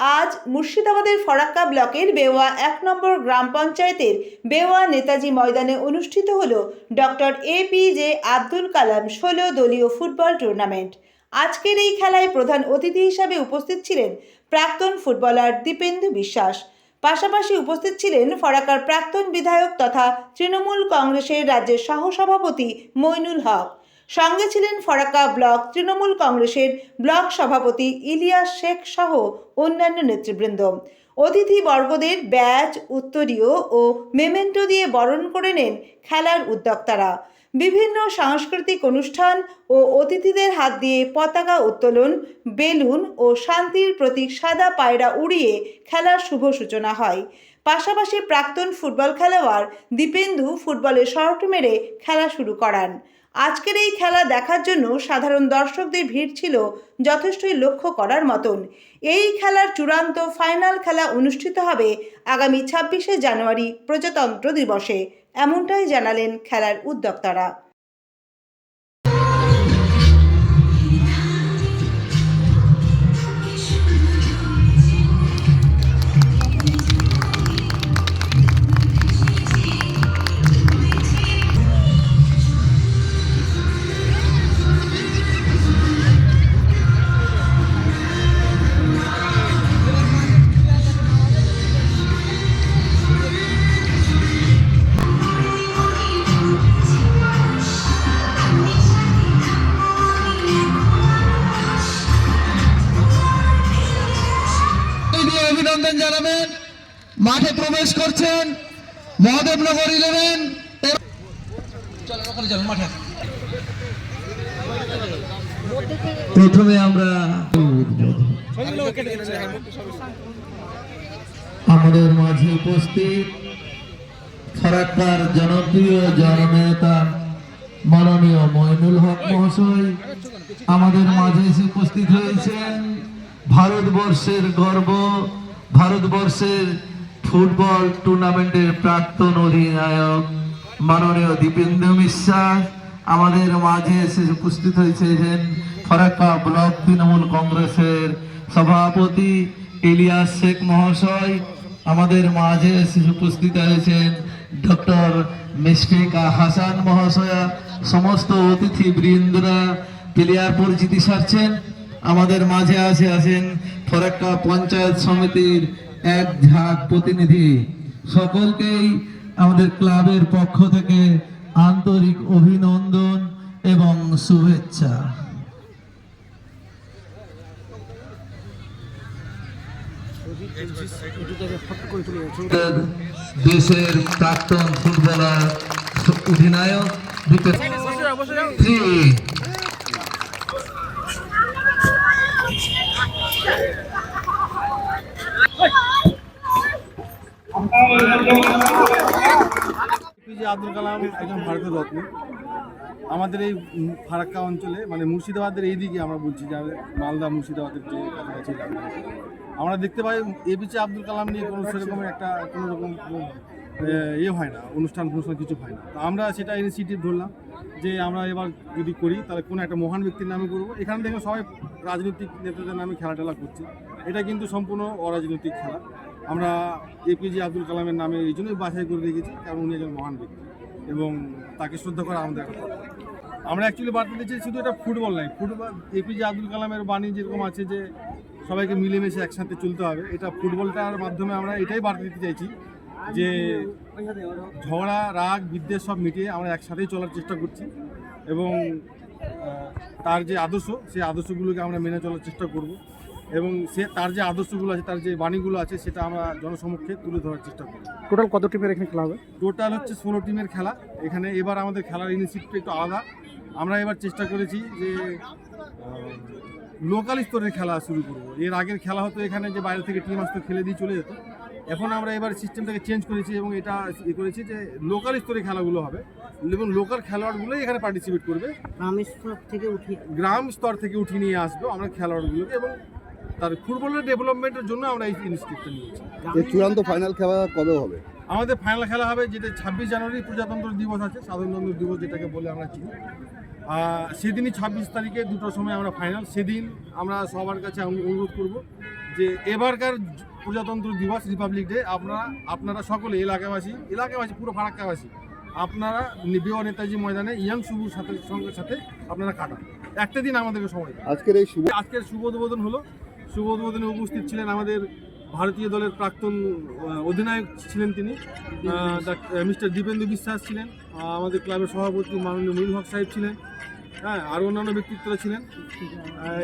আজ মুর্শিদাবাদের ফরাক্কা ব্লকের বেওয়া এক নম্বর গ্রাম পঞ্চায়েতের বেওয়া নেতাজি ময়দানে অনুষ্ঠিত হল doctor A P J Abdul Kalam ষোলো দলীয় ফুটবল টুর্নামেন্ট। আজকের এই খেলায় প্রধান অতিথি হিসাবে উপস্থিত ছিলেন প্রাক্তন ফুটবলার দীপেন্দু বিশ্বাস। পাশাপাশি উপস্থিত ছিলেন ফরাক্কার প্রাক্তন বিধায়ক তথা তৃণমূল কংগ্রেসের রাজ্যের সহসভাপতি মইনুল হক। সঙ্গে ছিলেন ফরাক্কা ব্লক তৃণমূল কংগ্রেসের ব্লক সভাপতি ইলিয়াস শেখ সহ অন্যান্য নেতৃবৃন্দ। অতিথি বর্গদের ব্যাচ, উত্তরীয় ও মেমেন্টো দিয়ে বরণ করে নেন খেলার উদ্যোক্তারা। বিভিন্ন সাংস্কৃতিক অনুষ্ঠান ও অতিথিদের হাত দিয়ে পতাকা উত্তোলন, বেলুন ও শান্তির প্রতীক সাদা পায়রা উড়িয়ে খেলার শুভ সূচনা হয়। পাশাপাশি প্রাক্তন ফুটবল খেলোয়াড় দীপেন্দু ফুটবলে শর্ট মেরে খেলা শুরু করান। আজকের এই খেলা দেখার জন্য সাধারণ দর্শকদের ভিড় ছিল যথেষ্টই লক্ষ্য করার মতন। এই খেলার চূড়ান্ত ফাইনাল খেলা অনুষ্ঠিত হবে আগামী ছাব্বিশে জানুয়ারি প্রজাতন্ত্র দিবসে। এমনটাই জানালেন খেলার উদ্যোক্তারা। মাঠে প্রবেশ করছেন মহাদেবনগর ইলেভেন। প্রথমে আমরা আমাদের মাঝে উপস্থিত ফরাক্কার জনপ্রিয় জননেতা মাননীয় মইনুল হক মহাশয়। আমাদের মাঝে এসে উপস্থিত হয়েছেন ভারতবর্ষের গর্ব, ভারতবর্ষের ফুটবল টুর্নামেন্টের প্রাক্তন অধিনায়ক মাননীয় দীপেন্দ্র বিশ্বাস আমাদের মাঝে এসে উপস্থিত হয়েছেন। ফরাক্কা ব্লক তৃণমূল কংগ্রেসের সভাপতি ইলিয়াস শেখ মহাশয় আমাদের মাঝে এসে উপস্থিত হয়েছেন। ডক্টর মিশফিকা হাসান মহাশয়া, সমস্ত অতিথি বৃন্দরা প্লেয়ার পরিচিতি সারছেন। আমাদের মাঝে আছে আছেন ফরাক্কা পঞ্চায়েত সমিতির এক ঝাঁক প্রতিনিধি। সকলকেই আমাদের ক্লাবের পক্ষ থেকে আন্তরিক অভিনন্দন এবং শুভেচ্ছা। দেশের প্রাক্তন ফুটবলার অধিনায়ক দীপেন জি এপিজে আব্দুল কালাম একজন ভারতের রত্ন। আমাদের এই ফারাক্কা অঞ্চলে মানে মুর্শিদাবাদের এই দিকে আমরা বলছি যে, মালদা, মুর্শিদাবাদের যে কাছাকাছি আমরা দেখতে পাই এপিজে আব্দুল কালাম নিয়ে কোনো সেরকম একটা, কোনো রকম ইয়ে হয় না, অনুষ্ঠান অনুষ্ঠান কিছু হয় না। তো আমরা সেটা ইনিশিয়েটিভ ধরলাম যে আমরা এবার যদি করি, তাহলে কোনো একটা মহান ব্যক্তির নামে করব। এখানে দেখবেন সবাই রাজনৈতিক নেতাদের নামে খেলা টেলা করছে। এটা কিন্তু সম্পূর্ণ অরাজনৈতিক খেলা। আমরা এপিজে আব্দুল কালামের নামে এই জন্যই বাছাই করে রেখেছি, কারণ উনি একজন মহান ব্যক্তি এবং তাকে শ্রদ্ধা করা আমাদের একটা। আমরা অ্যাকচুয়ালি বার্তা দিচ্ছি শুধু এটা ফুটবল নয়, ফুটবল এপিজে আব্দুল কালামের বাণী যেরকম আছে যে সবাইকে মিলেমিশে একসাথে চলতে হবে, এটা ফুটবলটার মাধ্যমে আমরা এটাই বার্তা দিতে চাইছি যে ঝগড়া রাগ বিদ্বেষ সব মিটিয়ে আমরা একসাথেই চলার চেষ্টা করছি। এবং তার যে আদর্শ সেই আদর্শগুলোকে আমরা মেনে চলার চেষ্টা করব। এবং সে তার যে আদর্শগুলো আছে তার যে বাণীগুলো আছে সেটা আমরা জনসমক্ষে তুলে ধরার চেষ্টা করব। টোটাল কত টিমের এখানে খেলা হবে? টোটাল হচ্ছে ষোলো টিমের খেলা। এখানে এবার আমাদের খেলার ইনিশিয়েটিভটা একটু আলাদা। আমরা এবার চেষ্টা করেছি যে লোকাল স্তরের খেলা শুরু করব। এর আগের খেলা হতো এখানে যে বাইরে থেকে টিম আসতো খেলে দিয়ে চলে যেত। এখন আমরা এবার সিস্টেমটাকে চেঞ্জ করেছি এবং এটা ইয়ে করেছি যে লোকাল স্তরে খেলাগুলো হবে। এবং লোকাল খেলোয়াড়গুলোই এখানে পার্টিসিপেট করবে। গ্রামের স্তর থেকে উঠে গ্রাম স্তর থেকে উঠিয়ে নিয়ে আসব আমরা খেলোয়াড়গুলোকে এবং তার ফুটবলের ডেভেলপমেন্টের জন্য আমরা এই ইনস্টিটিউটটা নিয়েছি। এই চূড়ান্ত ফাইনাল খেলা কবে হবে? আমাদের ফাইনাল খেলা হবে যেটা ছাব্বিশ জানুয়ারি প্রজাতন্ত্র দিবস আছে সাধারণতন্ত্র দিবস যেটাকে বলে আমরা চিনি। সেদিনই ছাব্বিশ তারিখে দুটোর সময় আমরা ফাইনাল সেদিন আমরা সবার কাছে আমি অনুরোধ করব যে এবারকার প্রজাতন্ত্র দিবস রিপাবলিক ডে আপনারা আপনারা সকলে এলাকাবাসী এলাকাবাসী পুরো ফারাক্কাবাসী আপনারা বিও নেতাজি ময়দানে ইয়াং শুভুর সাথে সঙ্গে সাথে আপনারা কাটান। একটা দিন আমাদেরকে সময় আজকের এই শুভ আজকের শুভ উদ্বোধন হলো। শুভ উদ্বোধনে উপস্থিত ছিলেন আমাদের ভারতীয় দলের প্রাক্তন অধিনায়ক ছিলেন তিনি। মিস্টার দীপেন্দু বিশ্বাস ছিলেন। আমাদের ক্লাবের সভাপতি মাননীয় মঈন হক সাহেব ছিলেন। হ্যাঁ আরও অন্যান্য ব্যক্তিত্বরা ছিলেন।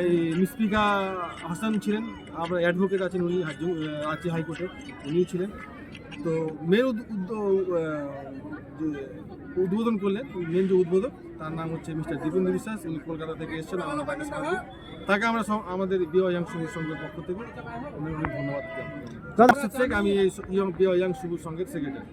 এই মিসপিকা হাসান ছিলেন আমরা অ্যাডভোকেট আছেন উনি রাঁচি হাইকোর্টে উনিও ছিলেন। তো মেন উদ্বোধন করলেন মেন যে উদ্বোধক তার নাম হচ্ছে মিস্টার দীপেন্দু বিশ্বাস। উনি কলকাতা থেকে এসেছেন আমরা তাকে স্বাগত। তাকে আমরা আমাদের বিও ইয়াং শুভুর সংঘের পক্ষ থেকে অনেক অনেক ধন্যবাদ। শেখ আমি এই ইয়ং শুভুর সংঘের সেক্রেটারি